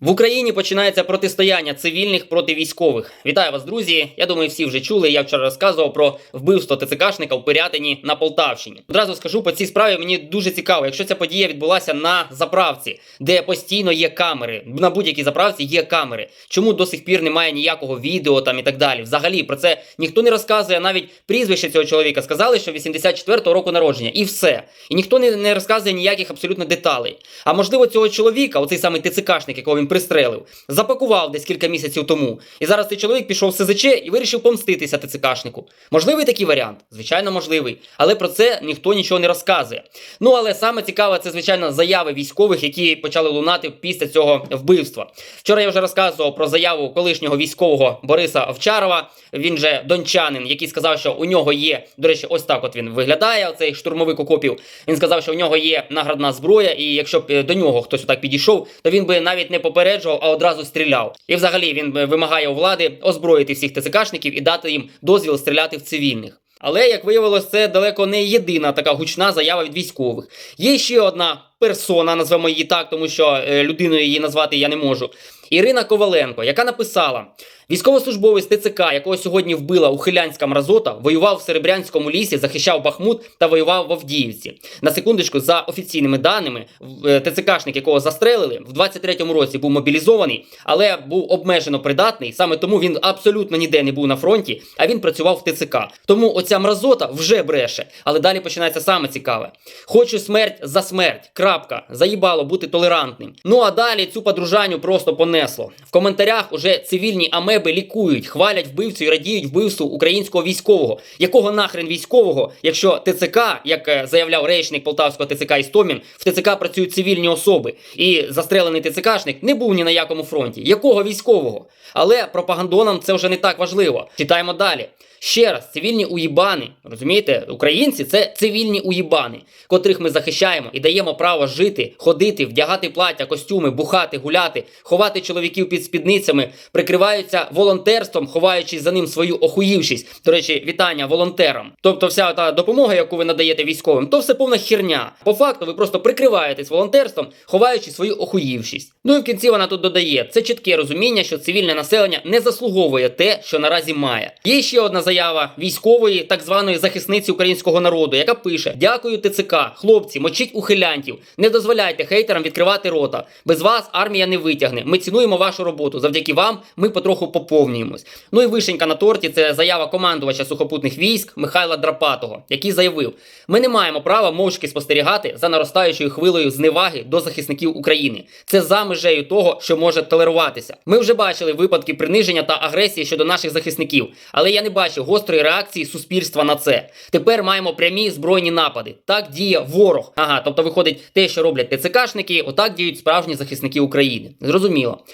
В Україні починається протистояння цивільних проти військових. Вітаю вас, друзі. Я думаю, всі вже чули. Я вчора розказував про вбивство ТЦКшника в Пирятині на Полтавщині. Одразу скажу по цій справі. Мені дуже цікаво, якщо ця подія відбулася на заправці, де постійно є камери. На будь-якій заправці є камери. Чому до сих пір немає ніякого відео там і так далі? Взагалі про це ніхто не розказує. Навіть прізвище цього чоловіка сказали, що 84-го року народження, і все. І ніхто не, розказує ніяких абсолютно деталей. А можливо, цього чоловіка, оцей самий ТЦКшник, якого він пристрелив, запакував десь кілька місяців тому. І зараз цей чоловік пішов в СЗЧ і вирішив помститися ТЦКшнику. Можливий такий варіант? Звичайно, можливий. Але про це ніхто нічого не розказує. Ну але саме цікаве, це звичайно заяви військових, які почали лунати після цього вбивства. Вчора я вже розказував про заяву колишнього військового Бориса Овчарова. Він же дончанин, який сказав, що у нього є, до речі, ось так от він виглядає. Цей штурмовик окопів. Він сказав, що у нього є наградна зброя, і якщо б е, до нього хтось отак підійшов, то він би навіть не попереджував, а одразу стріляв. І взагалі він е, вимагає у влади озброїти всіх ТЦКшників і дати їм дозвіл стріляти в цивільних. Але як виявилось, це далеко не єдина така гучна заява від військових. Є ще одна персона, назвемо її так, тому що е, людиною її назвати я не можу. Ірина Коваленко, яка написала: військовослужбовець ТЦК, якого сьогодні вбила ухилянська мразота, воював в Серебрянському лісі, захищав Бахмут та воював в Авдіївці. На секундочку, за офіційними даними, е, ТЦКшник, якого застрелили, в 23-му році був мобілізований, але був обмежено придатний. Саме тому він абсолютно ніде не був на фронті, а він працював в ТЦК. Тому оця мразота вже бреше. Але далі починається саме цікаве. Хочу смерть за смерть. Крапка. Заїбало бути толерантним. Ну а далі цю подружаню просто понесло. В коментарях уже цивільні амеби лікують, хвалять вбивцю і радіють вбивству українського військового. Якого нахрен військового, якщо ТЦК, як е, заявляв речник полтавського ТЦК Істомін, в ТЦК працюють цивільні особи, і застрелений ТЦКшник не був ні на якому фронті. Якого військового? Але пропагандонам це вже не так важливо. Читаємо далі. Ще раз, цивільні уїбани, розумієте, українці це цивільні уїбани, котрих ми захищаємо і даємо право жити, ходити, вдягати плаття, костюми, бухати, гуляти, ховати чоловіків під спідницями, прикриваються волонтерством, ховаючи за ним свою охуївшість. До речі, вітання волонтерам. Тобто, вся та допомога, яку ви надаєте військовим, то все повна херня. По факту, ви просто прикриваєтесь волонтерством, ховаючи свою охуївшість. Ну і в кінці вона тут додає: це чітке розуміння, що цивільне населення не заслуговує те, що наразі має. Є ще одна заява військової, так званої захисниці українського народу, яка пише: Дякую, ТЦК, хлопці, мочіть ухилянтів, не дозволяйте хейтерам відкривати рота. Без вас армія не витягне. Ми цінуємо вашу роботу. Завдяки вам ми потроху поповнюємось. Ну і вишенька на торті це заява командувача сухопутних військ Михайла Драпатого, який заявив: ми не маємо права мовчки спостерігати за наростаючою хвилею зневаги до захисників України. Це за межею того, що може толеруватися. Ми вже бачили випадки приниження та агресії щодо наших захисників, але я не бачу гострої реакції суспільства на це. Тепер маємо прямі збройні напади. Так діє ворог. Ага, тобто виходить те, що роблять ТЦКшники, отак діють справжні захисники України. Зрозуміло.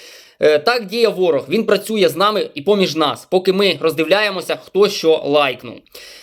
Е, Так діє ворог, він працює з нами і поміж нас, поки ми роздивляємося, хто що лайкнув.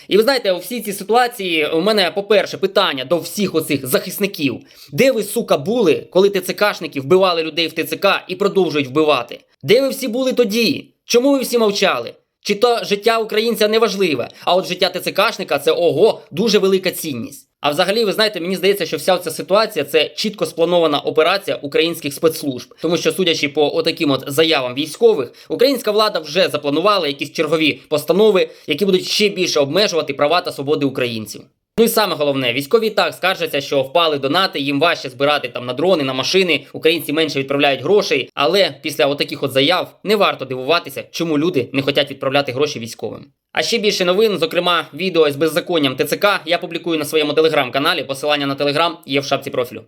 І ви знаєте, у всій цій ситуації у мене, по-перше, питання до всіх оцих захисників: де ви, сука, були, коли ТЦКшники вбивали людей в ТЦК і продовжують вбивати? Де ви всі були тоді? Чому ви всі мовчали? Чи то життя українця не важливе, а от життя ТЦКшника це ого, дуже велика цінність. А взагалі, ви знаєте, мені здається, що вся ця ситуація це чітко спланована операція українських спецслужб, тому що, судячи по отаким от заявам військових, українська влада вже запланувала якісь чергові постанови, які будуть ще більше обмежувати права та свободи українців. Ну і саме головне, військові так скаржаться, що впали донати, їм важче збирати там на дрони, на машини. Українці менше відправляють грошей. Але після отаких от заяв не варто дивуватися, чому люди не хочуть відправляти гроші військовим. А ще більше новин, зокрема відео з беззаконням ТЦК, я публікую на своєму телеграм-каналі. Посилання на телеграм є в шапці профілю.